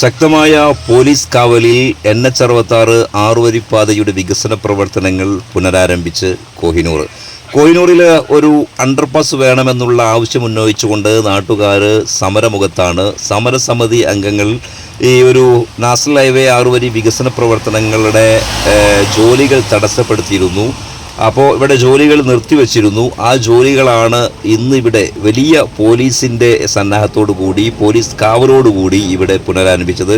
ശക്തമായ police കാവലിൽ N H അറുപത്താറ് ആറുവരിപ്പാതയുടെ വികസന പ്രവർത്തനങ്ങൾ പുനരാരംഭിച്ച് കോഹിനൂർ. കോഹിനൂറിൽ ഒരു അണ്ടർപാസ് വേണമെന്നുള്ള ആവശ്യം ഉന്നയിച്ചുകൊണ്ട് നാട്ടുകാർ സമരമുഖത്താണ്. സമരസമിതി അംഗങ്ങൾ ഈ ഒരു നാഷണൽ ഹൈവേ ആറുവരി വികസന പ്രവർത്തനങ്ങളുടെ ജോലികൾ തടസ്സപ്പെടുത്തിയിരുന്നു. അപ്പോൾ ഇവിടെ ജോലികൾ നിർത്തിവെച്ചിരുന്നു ആ ജോലികളാണ് ഇന്ന് ഇവിടെ വലിയ പോലീസിന്റെ സന്നാഹത്തോടു കൂടി പോലീസ് കാവലോടുകൂടി ഇവിടെ പുനരാരംഭിച്ചത്.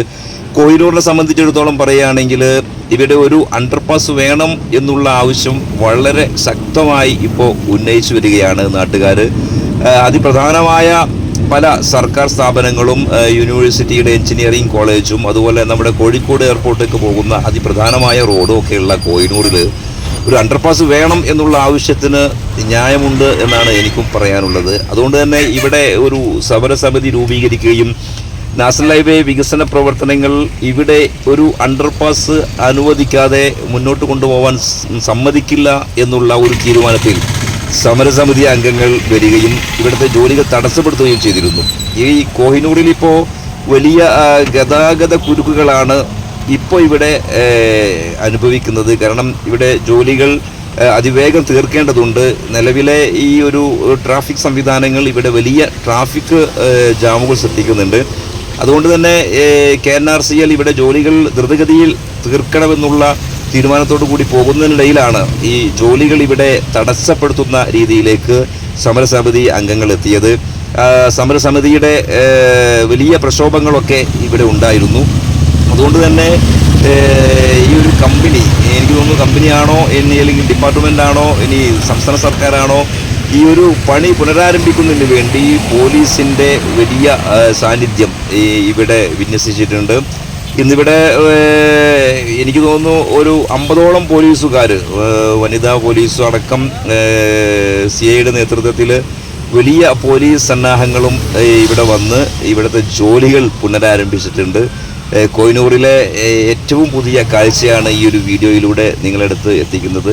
കോഹിനൂറിനെ സംബന്ധിച്ചിടത്തോളം പറയുകയാണെങ്കിൽ ഇവിടെ ഒരു അണ്ടർപാസ് വേണം എന്നുള്ള ആവശ്യം വളരെ ശക്തമായി ഇപ്പോൾ ഉന്നയിച്ചു വരികയാണ് നാട്ടുകാർ അതിപ്രധാനമായ പല സർക്കാർ സ്ഥാപനങ്ങളും യൂണിവേഴ്സിറ്റിയുടെ എഞ്ചിനീയറിംഗ് കോളേജും അതുപോലെ നമ്മുടെ കോഴിക്കോട് എയർപോർട്ടേക്ക് പോകുന്ന അതിപ്രധാനമായ റോഡും ഒക്കെയുള്ള കോഹിനൂറിൽ ഒരു അണ്ടർപാസ് വേണം എന്നുള്ള ആവശ്യത്തിന് ന്യായമുണ്ട് എന്നാണ് എനിക്കും പറയാനുള്ളത്. അതുകൊണ്ട് തന്നെ ഇവിടെ ഒരു സമരസമിതി രൂപീകരിക്കുകയും നാഷണൽ ഹൈവേ വികസന പ്രവർത്തനങ്ങൾ ഇവിടെ ഒരു അണ്ടർപാസ് അനുവദിക്കാതെ മുന്നോട്ട് കൊണ്ടുപോകാൻ സമ്മതിക്കില്ല എന്നുള്ള ഒരു തീരുമാനത്തിൽ സമരസമിതി അംഗങ്ങൾ വരികയും ഇവിടുത്തെ ജോലികൾ തടസ്സപ്പെടുത്തുകയും ചെയ്തിരുന്നു. ഈ കോഹിനൂറിൽ ഇപ്പോൾ വലിയ ഗതാഗത കുരുക്കുകളാണ് ഇപ്പോൾ ഇവിടെ അനുഭവിക്കുന്നത്. കാരണം ഇവിടെ ജോലികൾ അതിവേഗം തീർക്കേണ്ടതുണ്ട്. നിലവിലെ ഈ ഒരു ട്രാഫിക് സംവിധാനങ്ങൾ ഇവിടെ വലിയ ട്രാഫിക് ജാമുകൾ സൃഷ്ടിക്കുന്നുണ്ട്. അതുകൊണ്ട് തന്നെ K N R C L ഇവിടെ ജോലികൾ ദ്രുതഗതിയിൽ തീർക്കണമെന്നുള്ള തീരുമാനത്തോടു കൂടി പോകുന്നതിനിടയിലാണ് ഈ ജോലികൾ ഇവിടെ തടസ്സപ്പെടുത്തുന്ന രീതിയിലേക്ക് സമരസമിതി അംഗങ്ങൾ എത്തിയത്. സമരസമിതിയുടെ വലിയ പ്രക്ഷോഭങ്ങളൊക്കെ ഇവിടെ ഉണ്ടായിരുന്നു. അതുകൊണ്ട് തന്നെ ഈ ഒരു കമ്പനി എനിക്ക് തോന്നുന്നു കമ്പനിയാണോ ഇനി അല്ലെങ്കിൽ ഡിപ്പാർട്ട്മെന്റ് ആണോ ഇനി സംസ്ഥാന സർക്കാരാണോ ഈ ഒരു പണി പുനരാരംഭിക്കുന്നതിന് വേണ്ടി പോലീസിന്റെ വലിയ സാന്നിധ്യം ഇവിടെ വിന്യസിച്ചിട്ടുണ്ട്. ഇന്നിവിടെ എനിക്ക് തോന്നുന്നു ഒരു അമ്പതോളം പോലീസുകാർ വനിതാ പോലീസും അടക്കം സി ഐയുടെ നേതൃത്വത്തിൽ വലിയ പോലീസ് സന്നാഹങ്ങളും ഇവിടെ വന്ന് ഇവിടുത്തെ ജോലികൾ പുനരാരംഭിച്ചിട്ടുണ്ട്. ഏഹ്, ഏറ്റവും പുതിയ കാഴ്ചയാണ് ഈ ഒരു വീഡിയോയിലൂടെ നിങ്ങളെടുത്ത് എത്തിക്കുന്നത്.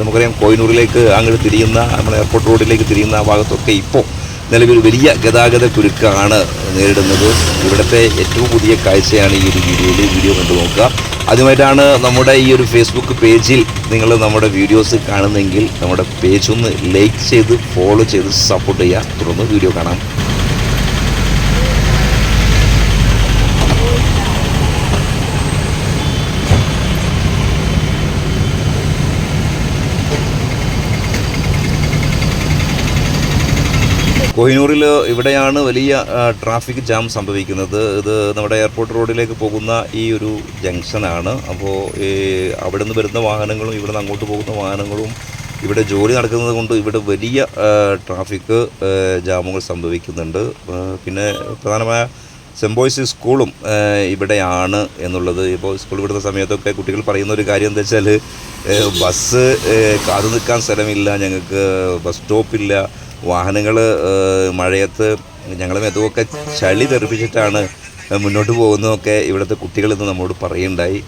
നമുക്കറിയാം കോയിനൂറിലേക്ക് അങ്ങോട്ട് തിരിയുന്ന നമ്മുടെ എയർപോർട്ട് റോഡിലേക്ക് തിരിയുന്ന ആ ഭാഗത്തൊക്കെ ഇപ്പോൾ നിലവിൽ വലിയ ഗതാഗത കുരുക്കാണ് നേരിടുന്നത്. ഇവിടുത്തെ ഏറ്റവും പുതിയ കാഴ്ചയാണ് ഈ ഒരു വീഡിയോയിൽ വീഡിയോ കണ്ടു നോക്കുക. ആദ്യമായിട്ടാണ് നമ്മുടെ ഈ ഒരു ഫേസ്ബുക്ക് പേജിൽ നിങ്ങൾ നമ്മുടെ വീഡിയോസ് കാണുന്നെങ്കിൽ നമ്മുടെ പേജ് ഒന്ന് ലൈക്ക് ചെയ്ത് ഫോളോ ചെയ്ത് സപ്പോർട്ട് ചെയ്യുക. തുടർന്ന് വീഡിയോ കാണാം. കോഹിനൂറിൽ ഇവിടെയാണ് വലിയ ട്രാഫിക് ജാം സംഭവിക്കുന്നത്. ഇത് നമ്മുടെ എയർപോർട്ട് റോഡിലേക്ക് പോകുന്ന ഈ ഒരു ജംഗ്ഷനാണ്. അപ്പോൾ ഈ അവിടെ നിന്ന് വരുന്ന വാഹനങ്ങളും ഇവിടെ നിന്ന് അങ്ങോട്ട് പോകുന്ന വാഹനങ്ങളും ഇവിടെ ജോലി നടക്കുന്നത് കൊണ്ട് ഇവിടെ വലിയ ട്രാഫിക് ജാമുകൾ സംഭവിക്കുന്നുണ്ട്. പിന്നെ പ്രധാനമായ സെംബോയ്സ് സ്കൂളും ഇവിടെയാണ് എന്നുള്ളത്. ഇപ്പോൾ സ്കൂൾ വിടുന്ന സമയത്തൊക്കെ കുട്ടികൾ പറയുന്ന ഒരു കാര്യം എന്താ വെച്ചാൽ ബസ് കാതു നിൽക്കാൻ സ്ഥലമില്ല ഞങ്ങൾക്ക് ബസ് സ്റ്റോപ്പില്ല വാഹനങ്ങൾ മഴയത്ത് ഞങ്ങളെ മെതുവൊക്കെ ചളി തെറിപ്പിച്ചിട്ടാണ് മുന്നോട്ട് പോകുന്നതൊക്കെ ഇവിടുത്തെ കുട്ടികൾ നമ്മോട് പറയുണ്ടായി